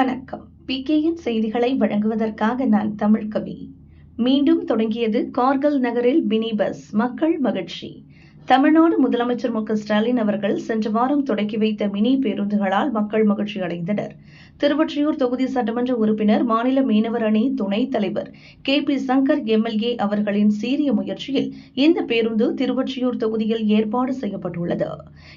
வணக்கம். பி. கேயின் செய்திகளை வழங்குவதற்காக நான் தமிழ் கவி. மீண்டும் தொடங்கியது கார்கல் நகரில் மினி பஸ். மக்கள் மகிழ்ச்சி. தமிழ்நாடு முதலமைச்சர் மு. க. ஸ்டாலின் அவர்கள் சென்ற வாரம் தொடக்கி வைத்த மினி பேருந்துகளால் மக்கள் மகிழ்ச்சி அடைந்தனர் திருவொற்றியூர் தொகுதி சட்டமன்ற உறுப்பினர் மாநில மீனவர் அணி துணைத் தலைவர் கே. பி. சங்கர் எம்எல்ஏ அவர்களின் சீரிய முயற்சியில் இந்த பேருந்து திருவொற்றியூர் தொகுதியில் ஏற்பாடு செய்யப்பட்டுள்ளது.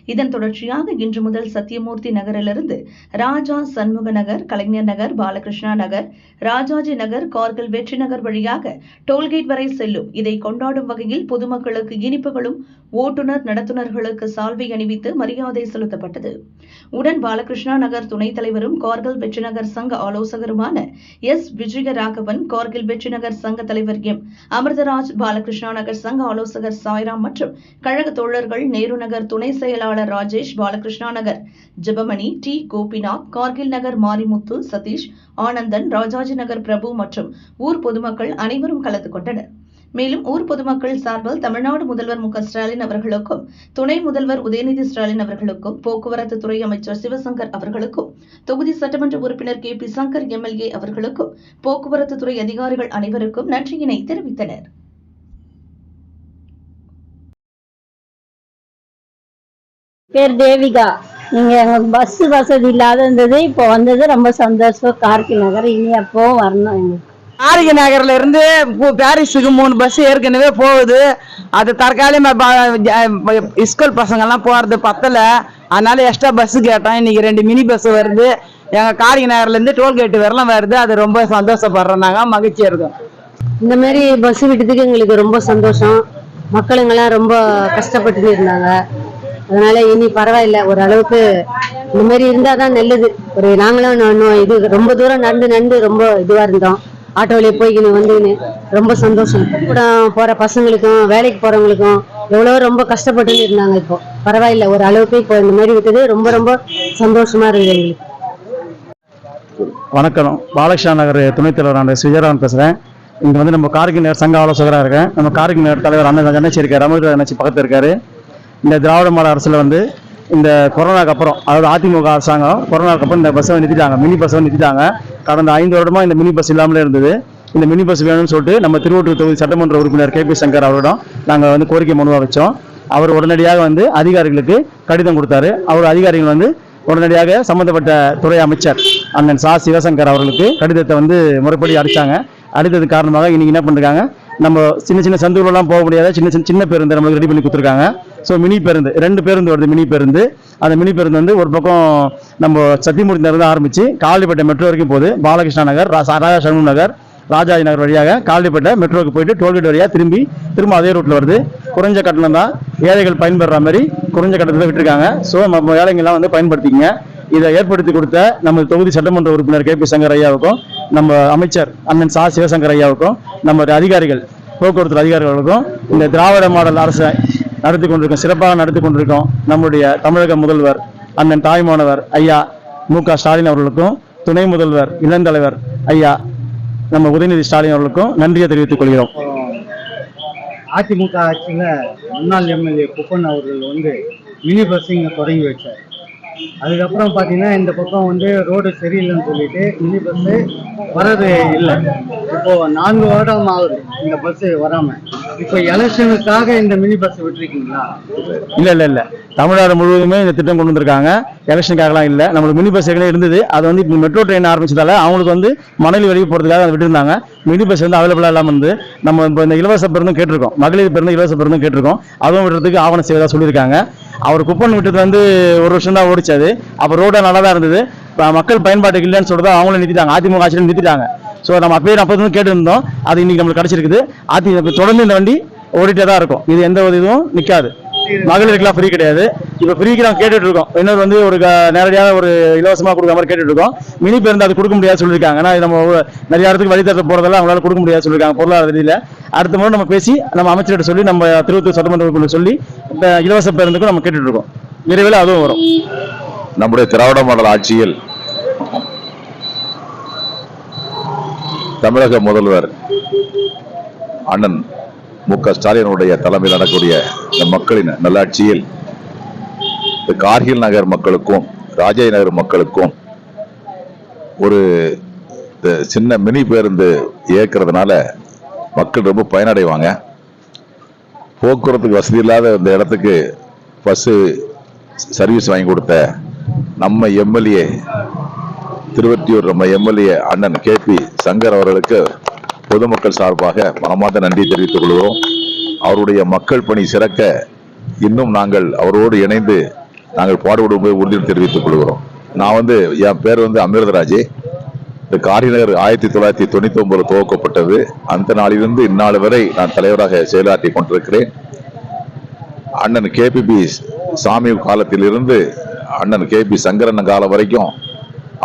இதன் தொடர்ச்சியாக இன்று முதல் சத்தியமூர்த்தி நகரிலிருந்து ராஜா சண்முக நகர் கலைஞர் நகர் பாலகிருஷ்ணா நகர் ராஜாஜி நகர் கார்கில் வெற்றி நகர் வழியாக டோல்கேட் வரை செல்லும். இதை கொண்டாடும் வகையில் பொதுமக்களுக்கு இனிப்புகளும் ஓட்டுநர் நடத்துனர்களுக்கு சால்வை அணிவித்து மரியாதை செலுத்தப்பட்டது. உடன் பாலகிருஷ்ணா நகர் துணைத் தலைவரும் கார்கில் வெற்றி நகர் சங்க ஆலோசகருமான எஸ். விஜயராகவன் கார்கில் வெற்றி நகர் சங்க தலைவர் எம். அமிர்தராஜ் பாலகிருஷ்ணா நகர் சங்க ஆலோசகர் சாய்ராம் மற்றும் கழக தோழர்கள் நேரு நகர் துணை செயலாளர் ராஜேஷ் பாலகிருஷ்ணா நகர் ஜெபமணி டி. கோபிநாத் கார்கில் நகர் மாரிமுத்து சதீஷ் ஆனந்தன் ராஜாஜி நகர் பிரபு மற்றும் ஊர் பொதுமக்கள் அனைவரும் கலந்து கொண்டனர். மேலும் ஊர் பொதுமக்கள் சார்பில் தமிழ்நாடு முதல்வர் மு ஸ்டாலின் அவர்களுக்கும் துணை முதல்வர் உதயநிதி ஸ்டாலின் அவர்களுக்கும் போக்குவரத்து துறை அமைச்சர் சிவசங்கர் அவர்களுக்கும் தொகுதி சட்டமன்ற உறுப்பினர் கே. பி. சங்கர் எம்எல்ஏ அவர்களுக்கும் போக்குவரத்து துறை அதிகாரிகள் அனைவருக்கும் நன்றியினை தெரிவித்தனர். பேர் தேவிகா. இங்க எங்களுக்கு பஸ் வசதி இல்லாத இருந்தது. இப்போ வந்தது ரொம்ப சந்தோஷம். கார்கி நகர். இனி அப்போ வரணும் எங்களுக்கு? ஆரிய நகர்ல இருந்து பாரிஸுக்கு மூணு பஸ் ஏற்கனவே போகுது. அது தற்காலிகமா ஜ- ஸ்கூல் பசங்க எல்லாம் போறது பத்தல. அதனால எக்ஸ்ட்ரா பஸ் கேட்டோம். இன்னைக்கு ரெண்டு மினி பஸ் வருது. எங்க காரிக நகர்ல இருந்து டோல்கேட் வரலாம் வருது. அது ரொம்ப சந்தோஷப்படுறோம். நாங்க மகிழ்ச்சியா இருக்கோம். இந்த மாதிரி பஸ் விட்டதுக்கு எங்களுக்கு ரொம்ப சந்தோஷம். மக்களுங்கெல்லாம் ரொம்ப கஷ்டப்பட்டு இருந்தாங்க. அதனால இனி பரவாயில்ல. ஓரளவுக்கு இந்த மாதிரி இருந்தால் தான் நல்லது. ஒரு நாங்களும் நொ- இது ரொம்ப தூரம் நடந்து நடந்து ரொம்ப இதுவாக இருந்தோம். ஆட்டோவிலே போய்க்கின்னு வந்துக்கின்னு ரொம்ப சந்தோஷம். கூட போகிற பசங்களுக்கும் வேலைக்கு போகிறவங்களுக்கும் எவ்வளோ ரொம்ப கஷ்டப்பட்டு இருந்தாங்க இப்போ. பரவாயில்ல ஒரு அளவுக்கு இப்போ இந்த மாதிரி விட்டது. ரொம்ப ரொம்ப சந்தோஷமாக இருக்குது எங்களுக்கு. வணக்கம். பாலகிருஷ்ணா நகர் துணைத் தலைவர் விஜயராமன் பேசுகிறேன் இங்கே வந்து நம்ம கார்கில் சங்க ஆலோசகராக இருக்கேன். நம்ம கார்கினர் தலைவர் அண்ணன் அண்ணாச்சி இருக்கார். அமிர்த அண்ணாச்சி பக்கத்தில் இருக்காரு. இந்த திராவிட மாடல் அரசில் வந்து இந்த கொரோனாக்கு அப்புறம் அதாவது அதிமுக அரசாங்கம் கொரோனாக்கு அப்புறம் இந்த பஸ்ஸை நிறுத்திட்டாங்க மினி பஸ்ஸை நிறுத்திட்டாங்க. கடந்த ஐந்து வருடமாக இந்த மினி பஸ் இல்லாமலே இருந்தது. இந்த மினி பஸ் வேணும்னு சொல்லிட்டு நம்ம திருவொற்றூர் தொகுதி சட்டமன்ற உறுப்பினர் கே பி சங்கர் அவரிடம் நாங்கள் வந்து கோரிக்கை மனுவாக வச்சோம். அவர் உடனடியாக வந்து அதிகாரிகளுக்கு கடிதம் கொடுத்தாரு. அவர் அதிகாரிகள் வந்து உடனடியாக சம்பந்தப்பட்ட துறை அமைச்சர் அண்ணன் சா. சிவசங்கர் அவர்களுக்கு கடிதத்தை வந்து முறைப்படி அடித்தாங்க அடித்தது காரணமாக இன்றைக்கி என்ன பண்ணிருக்காங்க? நம்ம சின்ன சின்ன சந்துகளெல்லாம் போக முடியாத சின்ன சின்ன சின்ன பேருந்து நம்மளுக்கு ரெடி பண்ணி கொடுத்துருக்காங்க. ஸோ மினி பேருந்து. ரெண்டு பேருந்து வருது மினி பேருந்து. அந்த மினி பேருந்து வந்து ஒரு பக்கம் நம்ம சத்தியமூர்த்தி நகர் தான் ஆரம்பிச்சு மெட்ரோ வரைக்கும் போகுது. பாலகிருஷ்ணா நகர் ரா- ராஜா சண்முக நகர் ராஜாஜி நகர் வழியாக காவலிப்பேட்டை மெட்ரோக்கு போயிட்டு டோல்கேட் வழியாக திரும்பி திரும்ப அதே ரூட்டில் வருது. குறைஞ்ச கட்டணம் தான் ஏழைகள் பயன்படுற மாதிரி குறைஞ்ச கட்டணத்தில் விட்டுருக்காங்க. ஸோ நம்ம ஏழைங்கள்லாம் வந்து பயன்படுத்திக்கங்க. இதை ஏற்படுத்தி கொடுத்த நம்ம தொகுதி சட்டமன்ற உறுப்பினர் கே பி சங்கர் ஐயாவுக்கும் நம்ம அமைச்சர் அண்ணன் சா. சிவசங்கர் ஐயாவுக்கும் நம்ம அதிகாரிகள் போக்குவரத்து அதிகாரிகளுக்கும் இந்த திராவிட மாடல் அரசு நடத்தி கொண்டிருக்கோம் சிறப்பாக நடத்தி கொண்டிருக்கோம் நம்முடைய தமிழக முதல்வர் அண்ணன் தாய்மானவர் ஐயா மு க ஸ்டாலின் அவர்களுக்கும் துணை முதல்வர் இளந்தலைவர் ஐயா நம்ம உதயநிதி ஸ்டாலின் அவர்களுக்கும் நன்றியை தெரிவித்துக் கொள்கிறோம். அதிமுக ஆட்சியில் முன்னாள் எம்எல்ஏ குப்பன் அவர்கள் வந்து மினி பஸ் தொடங்கி வச்சார். அதுக்கப்புறம் பார்த்தீங்கன்னா இந்த பக்கம் வந்து ரோடு சரியில்லைன்னு சொல்லிட்டு மினி பஸ்ஸு வர்றது இல்லை. இப்போ நான்கு வருடம் ஆகுது இந்த பஸ்ஸு வராமல் இப்போ எலெக்ஷனுக்காக இந்த மினி பஸ் விட்டுருக்கீங்களா? இல்ல இல்ல இல்ல. தமிழ்நாடு முழுவதுமே இந்த திட்டம் கொண்டு வந்திருக்காங்க. எலெக்ஷனுக்காகலாம் இல்லை. நம்மளுக்கு மினி பஸ் ஏற்கனவே இருந்தது. அது வந்து இப்போ மெட்ரோ ட்ரெயின் ஆரம்பிச்சதால அவங்களுக்கு வந்து மணலி வழி போறதுக்காக அதை விட்டுருந்தாங்க. மினி பஸ் வந்து அவைலபிளா இல்லாமல் இருந்து நம்ம இப்போ இந்த இலவச பேருந்தும் கேட்டிருக்கோம். மகளிர் பேருந்து இலவச பேருந்தும் கேட்டிருக்கோம். அதுவும் விடுறதுக்கு ஆவணம் செய்வதாக சொல்லியிருக்காங்க. அவர் குப்பன் விட்டது வந்து ஒரு வருஷம் தான் ஓடிச்சு அது அப்போ ரோடு நல்லா தான் இருந்தது. இப்போ மக்கள் பயன்பாட்டுக்கு இல்லைன்னு சொல்லிட்டு அவங்களும் நிறுத்திட்டாங்க. அதிமுக ஆட்சியில் நிறுத்திட்டாங்க. ஸோ நம்ம அப்பயே அப்போ வந்து கேட்டிருந்தோம். அது இன்னைக்கு நம்மளுக்கு கிடச்சிருக்குது. அதி தொடர்ந்து இந்த வண்டி ஓடிட்டே தான் இருக்கும். இது எந்த ஒரு இதுவும் நிற்காது மகளிருக்குலாம் ஃப்ரீ கிடையாது. இப்போ ஃப்ரீக்கு நாங்கள் கேட்டுட்டு இருக்கோம் இன்னொரு வந்து ஒரு நேரடியாக ஒரு இலவசமாக கொடுக்குற மாதிரி கேட்டுட்டு இருக்கோம் மினி பேருந்து அது கொடுக்க முடியாது சொல்லியிருக்காங்க. ஏன்னா நம்ம நிறைய இடத்துக்கு வழித்தரத்தில் போகிறதெல்லாம் அவங்களால கொடுக்க முடியாது சொல்லியிருக்காங்க. பொருளாதார ரீதியில். அடுத்த முறை நம்ம பேசி நம்ம அமைச்சர்கிட்ட சொல்லி நம்ம திருவத்தூர் சட்டமன்ற உறுப்பினர் சொல்லி இந்த இலவச பேருந்துக்கும் நம்ம கேட்டுட்டு இருக்கோம் விரைவில் அதுவும் வரும். நம்முடைய திராவிட மாடல் ஆட்சியில் தமிழக முதல்வர் அண்ணன் மு க. ஸ்டாலினுடைய தலைமையில் நடக்கக்கூடிய இந்த மக்களின் நல்லாட்சியில் இந்த கார்கில் நகர் மக்களுக்கும் ராஜை நகர் மக்களுக்கும் ஒரு சின்ன மினி பேருந்து இயக்கிறதுனால மக்கள் ரொம்ப பயனடைவாங்க. போக்குவரத்துக்கு வசதி இல்லாத இந்த இடத்துக்கு பஸ்ஸு சர்வீஸ் வாங்கி கொடுத்த நம்ம எம்எல்ஏ திருவற்றியூர் நம்ம எம்எல்ஏ அண்ணன் கே பி சங்கர் அவர்களுக்கு பொதுமக்கள் சார்பாக மனமார்ந்த நன்றி தெரிவித்துக் கொள்கிறோம். அவருடைய மக்கள் பணி சிறக்க இன்னும் நாங்கள் அவரோடு இணைந்து நாங்கள் பாடுபடும் உறுதியில் தெரிவித்துக் கொள்கிறோம். நான் வந்து என் பேர் வந்து அமிர்தராஜ். இந்த காரிநகர் ஆயிரத்தி தொள்ளாயிரத்தி தொண்ணூத்தி ஒன்பது துவக்கப்பட்டது. அந்த நாளிலிருந்து இந்நாள் வரை நான் தலைவராக செயலாற்றி கொண்டிருக்கிறேன். அண்ணன் கேபிபி சாமி காலத்திலிருந்து அண்ணன் கேபி சங்கரன் காலம் வரைக்கும்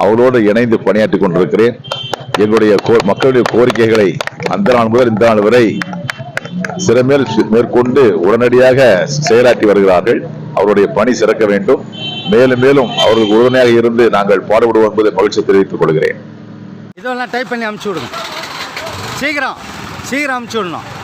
அவரோடு இணைந்து பணியாற்றி கொண்டிருக்கிறேன். எங்களுடைய கோ- மக்களுடைய கோரிக்கைகளை அந்த நாள் முதல் இந்த நாள் வரை சிறமேல் மேற்கொண்டு உடனடியாக செயலாற்றி வருகிறார்கள். அவருடைய பணி சிறக்க வேண்டும். மேலும் மேலும் அவர்களுக்கு உறுதுணையாக இருந்து நாங்கள் பாடுபடுவோம் என்பதை மகிழ்ச்சி தெரிவித்துக் கொள்கிறேன். இதெல்லாம் டைப் பண்ணி அமுச்சு விடுங்க. சீக்கிரம் சீக்கிரம் அமுச்சு விடணும்.